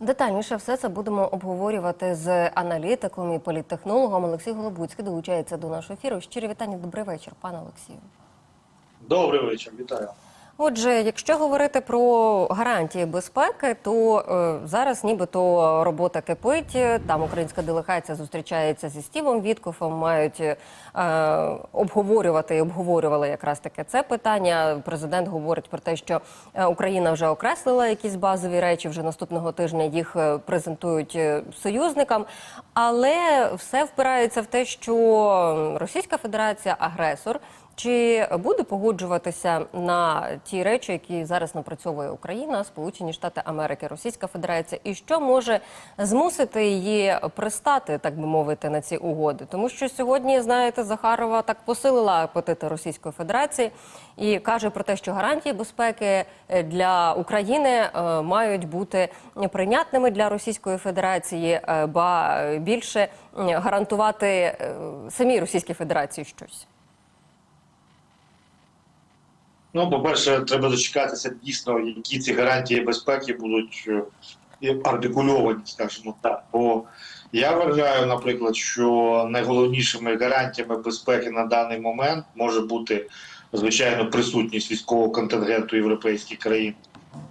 Детальніше все це будемо обговорювати з аналітиком і політтехнологом Олексій Голобуцький долучається до нашого ефіру. Щирі вітання, добрий вечір, пане Олексію. Добрий вечір, вітаю. Отже, якщо говорити про гарантії безпеки, то е, зараз нібито робота кипить. Там українська делегація зустрічається зі Стівом Віткофом, мають е, обговорювати і обговорювали якраз таке це питання. Президент говорить про те, що е, Україна вже окреслила якісь базові речі. Вже наступного тижня їх е, презентують е, союзникам, але все впирається в те, що Російська Федерація агресор. Чи буде погоджуватися на ті речі, які зараз напрацьовує Україна, Сполучені Штати Америки, Російська Федерація, і що може змусити її пристати, так би мовити, на ці угоди? Тому що сьогодні, знаєте, Захарова так посилила апетити Російської Федерації і каже про те, що гарантії безпеки е, для України е, мають бути прийнятними для Російської Федерації, е, ба більше гарантувати самій Російській Федерації щось. Ну, по-перше, треба дочекатися дійсно, які ці гарантії безпеки будуть е, артикульовані, скажімо так. Бо я вважаю, наприклад, що найголовнішими гарантіями безпеки на даний момент може бути звичайно присутність військового контингенту європейських країн.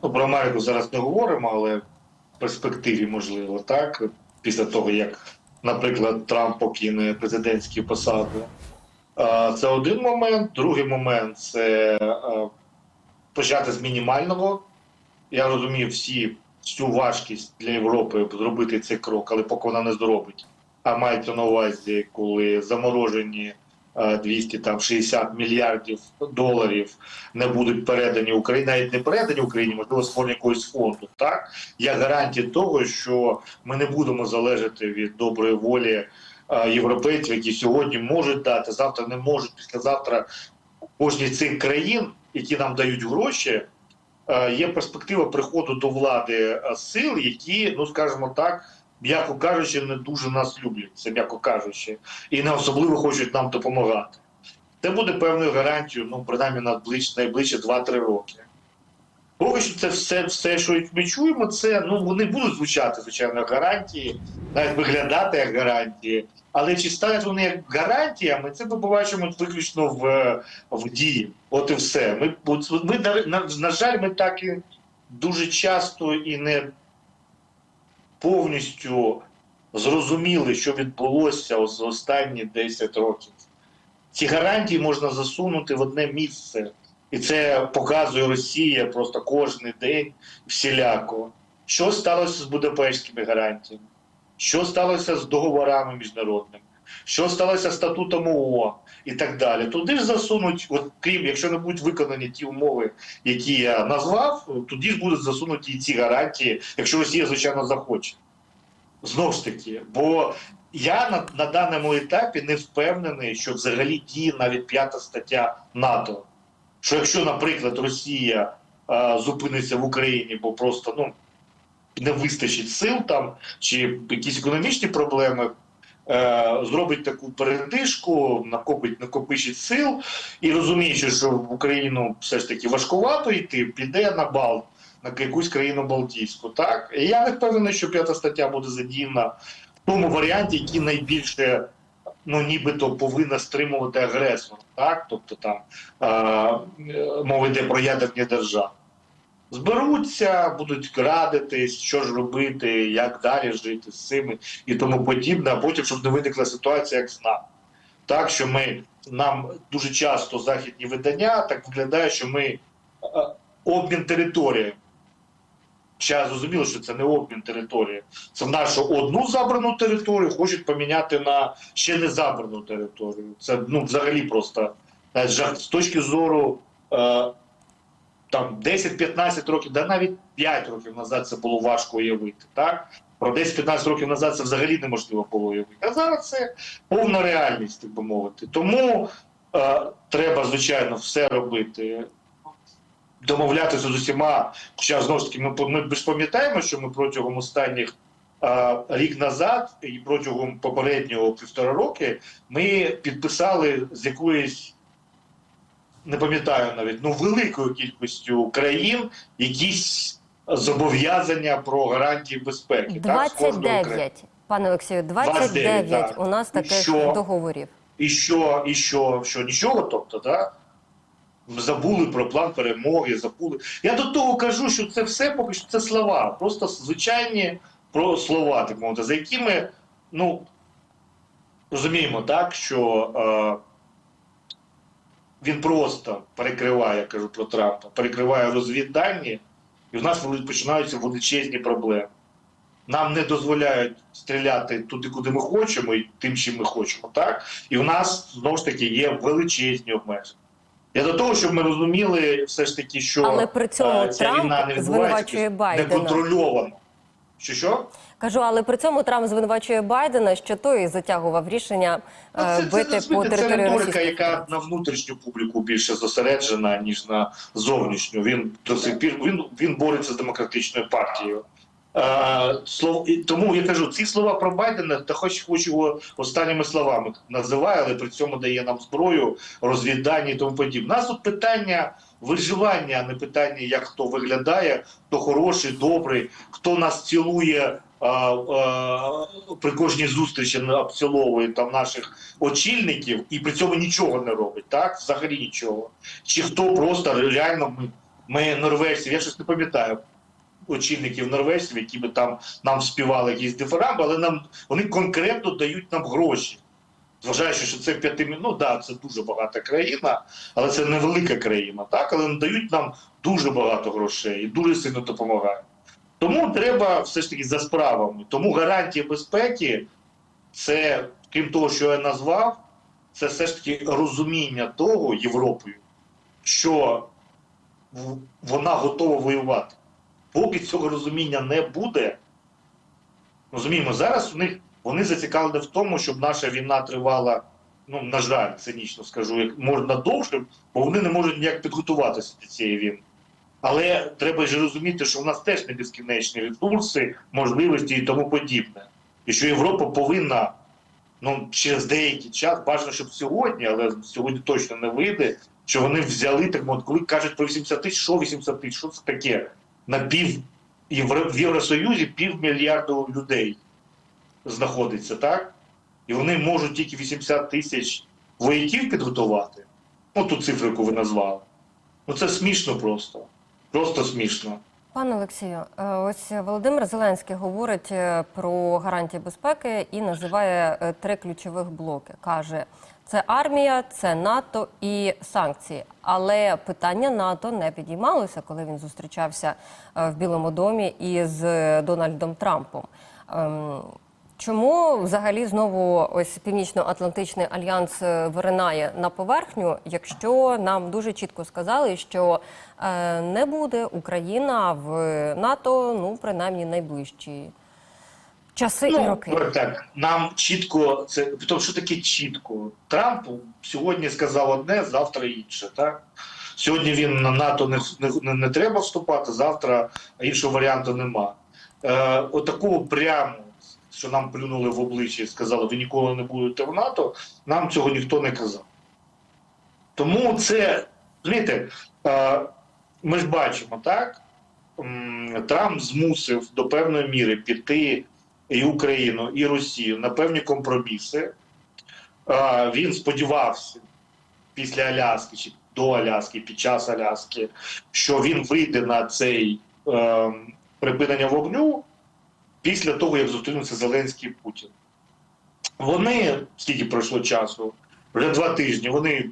Ну, про Америку зараз не говоримо, але в перспективі можливо так. Після того, як, наприклад, Трамп покине президентські посади. Е, Це один момент. Другий момент це е, почати з мінімального. Я розумію всі всю важкість для Європи зробити цей крок, але поки вона не зробить. А мається на увазі, коли заморожені е, 260 мільярдів доларів не будуть передані Україні, навіть не передані Україні, можливо, створення якогось фонду. Так як гарантія того, що ми не будемо залежати від доброї волі е, європейців, які сьогодні можуть дати, завтра не можуть, післязавтра кожній цих країн, які нам дають гроші, е, є перспектива приходу до влади е, сил, які, ну скажімо так, м'яко кажучи, не дуже нас люблять, це м'яко кажучи, і не особливо хочуть нам допомагати. Це буде певною гарантією, ну принаймні на найближчі 2-3 роки. Поки що це все, все, що ми чуємо, це ну вони будуть звучати, звичайно, гарантії, навіть виглядати як гарантії. Але чи стануть вони як гарантіями, це ми побачимо виключно в, в дії. От і все. Ми, ми на, на, жаль, ми так і дуже часто і не повністю зрозуміли, що відбулося за останні 10 років. Ці гарантії можна засунути в одне місце. І це показує Росія просто кожен день всіляко. Що сталося з Будапештськими гарантіями? Що сталося з договорами міжнародними? Що сталося з статутом ООН і так далі? Туди ж засунуть, от крім, якщо не будуть виконані ті умови, які я назвав, тоді ж будуть засунуті і ці гарантії, якщо Росія, звичайно, захоче. Знову ж таки, бо я на, на даному етапі не впевнений, що взагалі діє навіть п'ята стаття НАТО. Що якщо, наприклад, Росія е, зупиниться в Україні, бо просто ну не вистачить сил там, чи якісь економічні проблеми, е, зробить таку передишку, накопить, накопичить сил і розуміючи, що в Україну все ж таки важкувато йти, піде на бал. На якусь країну Балтійську, так і я не впевнений, що п'ята стаття буде задіяна в тому варіанті, який найбільше ну нібито повинна стримувати агресора, так тобто там е, мова йде про ядерні держави. Зберуться, будуть радитись, що ж робити, як далі жити з цими і тому подібне, а потім, щоб не виникла ситуація, як з нами. Так, що ми нам дуже часто західні видання так виглядає, що ми обмін територіями. Зараз зрозуміло, що це не обмін території. Це нашу одну забрану територію хочуть поміняти на ще не забрану територію. Це ну, взагалі просто з точки зору е, там 10-15 років, да навіть 5 років назад це було важко уявити. Так? Про 10-15 років назад це взагалі неможливо було уявити. А зараз це повна реальність, так би мовити. Тому е, треба, звичайно, все робити домовлятися з усіма. Хоча знову ж таки, ми, ми ж пам'ятаємо, що ми протягом останніх а, рік назад і протягом попереднього півтора роки ми підписали з якоїсь. Не пам'ятаю навіть ну великою кількістю країн якісь зобов'язання про гарантії безпеки. так, з кожного окремо. 29, пане Олексію, 29 29, у нас таких що? договорів. І що, і що, що нічого, тобто, да? Забули про план перемоги, забули. Я до того кажу, що це все поки що це слова, просто звичайні про слова, так мовити, за якими, ну, розуміємо, так, що е, він просто перекриває, я кажу про Трампа, перекриває розвіддані, і в нас починаються величезні проблеми. Нам не дозволяють стріляти туди, куди ми хочемо, і тим, чим ми хочемо, так? І в нас знову ж таки є величезні обмеження. Я до того, щоб ми розуміли все ж таки, що Але при цьому е, ця Трамп війна не відбувається звинувачує якось Байдена. неконтрольовано. Що що? Кажу, але при цьому Трамп звинувачує Байдена, що той затягував рішення Ну, е, бити по розумієте, це території риторика, яка на внутрішню публіку більше зосереджена, ніж на зовнішню. Він до сих пір він, він бореться з демократичною партією. Слов, тому я кажу, ці слова про Байдена, та хоч хоч його останніми словами називає, але при цьому дає нам зброю, розвіддані і тому подібне. Нас тут питання виживання, а не питання, як хто виглядає, хто хороший, добрий, хто нас цілує. При кожній зустрічі обціловує там наших очільників і при цьому нічого не робить, так? Взагалі нічого. Чи хто просто реально ми, ми норвежців, я щось не пам'ятаю очільників норвежців, які би там нам співали якісь дифирамби, але нам вони конкретно дають нам гроші. Зважаючи, що це п'яти ну да, це дуже багата країна, але це невелика країна, так, але дають нам дуже багато грошей і дуже сильно допомагають. Тому треба все ж таки за справами. Тому гарантії безпеки це, крім того, що я назвав, це все ж таки розуміння того Європою, що вона готова воювати. Поки цього розуміння не буде, розуміємо, зараз у них вони зацікавлені в тому, щоб наша війна тривала, ну, на жаль, цинічно скажу, як можна довше, бо вони не можуть ніяк підготуватися до цієї війни. Але треба ж розуміти, що в нас теж не безкінечні ресурси, можливості і тому подібне. І що Європа повинна ну, через деякий час, бажано, щоб сьогодні, але сьогодні точно не вийде, що вони взяли так, коли кажуть про 80 тисяч, що 80 тисяч, що це таке? На пів в Євросоюзі півмільярду людей знаходиться, так? І вони можуть тільки 80 тисяч вояків підготувати. Ну, ту цифру, яку ви назвали. Ну це смішно просто. Просто смішно. Пане Олексію, е, ось Володимир Зеленський говорить е, про гарантії безпеки і називає е, три ключових блоки. каже: це армія, це НАТО і санкції. Але питання НАТО не підіймалося, коли він зустрічався е, в Білому домі із Дональдом Трампом. Ем, Чому взагалі знову ось Північно-Атлантичний альянс е, виринає на поверхню, якщо нам дуже чітко сказали, що е, не буде Україна в НАТО, ну принаймні найближчі часи і роки? Ну, так, нам чітко це тому, що таке чітко. Трамп сьогодні сказав одне, завтра інше. Так сьогодні він на НАТО не, не, не треба вступати, завтра іншого варіанту нема. Е, отакого прямо, що нам плюнули в обличчя і сказали, ви ніколи не будете в НАТО. Нам цього ніхто не казав. Тому це, розумієте, е, ми ж бачимо, так? Трамп змусив до певної міри піти і Україну, і Росію на певні компроміси. Він сподівався після Аляски чи до Аляски, під час Аляски, що він вийде на цей е, припинення вогню після того, як зустрінуться Зеленський і Путін. Вони, скільки пройшло часу, вже два тижні, вони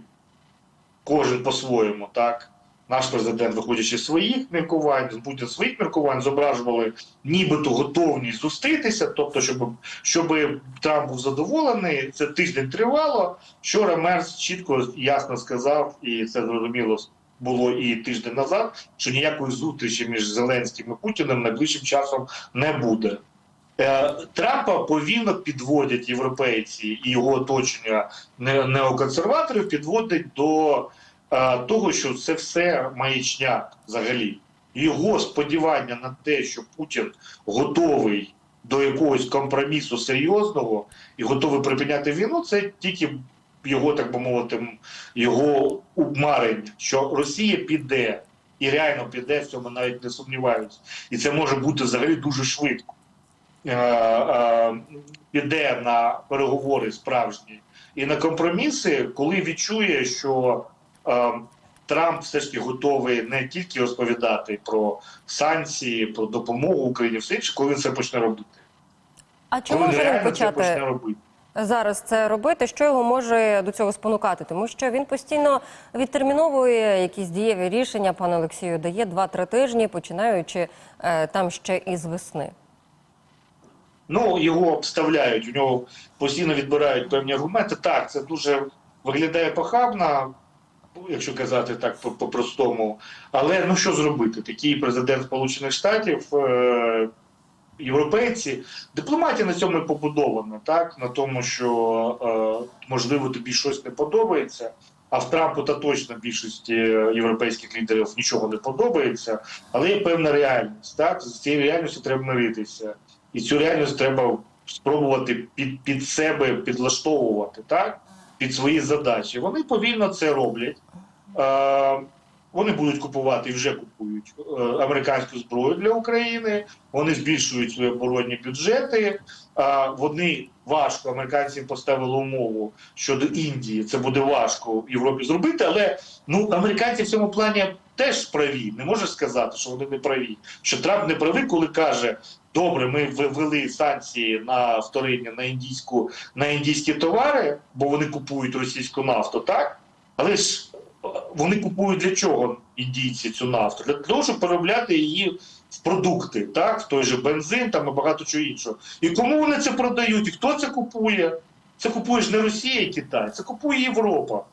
кожен по-своєму, так. Наш президент, виходячи з своїх міркувань, Путін своїх міркувань, зображували нібито готовність зустрітися, тобто, щоб, щоб Трамп був задоволений, це тиждень тривало. Вчора Мерс чітко ясно сказав, і це зрозуміло було і тиждень назад, що ніякої зустрічі між Зеленським і Путіним найближчим часом не буде. Е, Трампа повільно підводять європейці і його оточення неоконсерваторів, підводять до того, що це все маячня взагалі. Його сподівання на те, що Путін готовий до якогось компромісу серйозного і готовий припиняти війну, це тільки його, так би мовити, його обмарення, що Росія піде і реально піде в цьому навіть не сумніваюся. І це може бути взагалі дуже швидко. Е, е, піде на переговори справжні і на компроміси, коли відчує, що е, Трамп все ж таки готовий не тільки розповідати про санкції, про допомогу Україні, все інше, коли він це почне робити. А коли може він реально це почне почати робити. зараз це робити? Що його може до цього спонукати? Тому що він постійно відтерміновує якісь дієві рішення. Пане Олексію дає 2-3 тижні, починаючи е, там ще із весни. Ну, його обставляють, у нього постійно відбирають певні аргументи. Так, це дуже виглядає похабно, якщо казати так по- по-простому. Але ну що зробити? Такий президент Сполучених Штатів, е- європейці, дипломатія на цьому і побудована, так? На тому, що е- можливо тобі щось не подобається. А в Трампу та точно більшості європейських лідерів нічого не подобається, але є певна реальність. Так з цією реальністю треба миритися, і цю реальність треба спробувати під, під себе підлаштовувати, так під свої задачі. Вони повільно це роблять. Е, вони будуть купувати і вже купують е, американську зброю для України. Вони збільшують свої оборонні бюджети. Е, вони важко американці поставили умову щодо Індії. Це буде важко в Європі зробити, але ну американці в цьому плані теж праві. Не можеш сказати, що вони не праві. Що Трамп не правий, коли каже. Добре, ми ввели санкції на вториння на індійську на індійські товари, бо вони купують російську нафту, так? Але ж е, вони купують для чого індійці цю нафту? Для того, щоб переробляти її в продукти, так, в той же бензин там і багато чого іншого. І кому вони це продають? І хто це купує? Це купує ж не Росія і Китай, це купує Європа.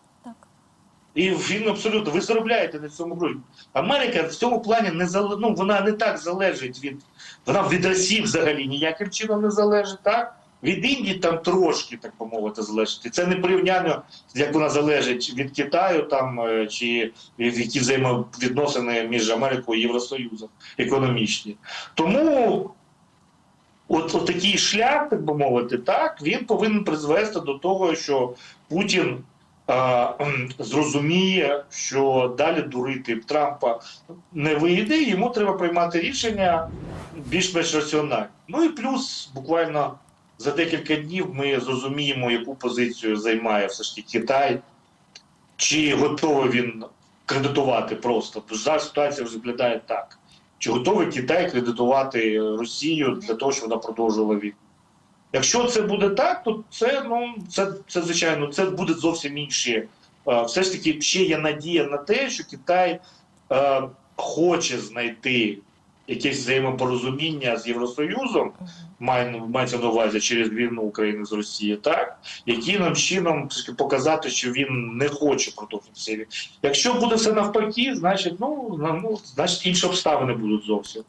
І він абсолютно ви заробляєте на цьому гроші. Америка в цьому плані не зал... ну, вона не так залежить від вона від Росії взагалі ніяким чином не залежить, так? Від Індії там трошки, так би мовити, залежить. І це не порівняно, як вона залежить від Китаю там е, чи які взаємовідносини між Америкою і Євросоюзом економічні. Тому от, от такий шлях, так би мовити, так, він повинен призвести до того, що Путін зрозуміє, що далі дурити Трампа не вийде, йому треба приймати рішення більш-менш раціональні. Ну і плюс буквально за декілька днів ми зрозуміємо, яку позицію займає все ж таки Китай, чи готовий він кредитувати просто. Зараз ситуація виглядає так. Чи готовий Китай кредитувати Росію для того, щоб вона продовжувала війну? Якщо це буде так, то це ну це, це звичайно це буде зовсім інші. Е, Все ж таки, ще є надія на те, що Китай е, хоче знайти якесь взаємопорозуміння з Євросоюзом, має- мається на увазі через війну України з Росією, так чином все ж таки, показати, що він не хоче продовжити. Якщо буде все навпаки, значить, ну, ну значить інші обставини будуть зовсім.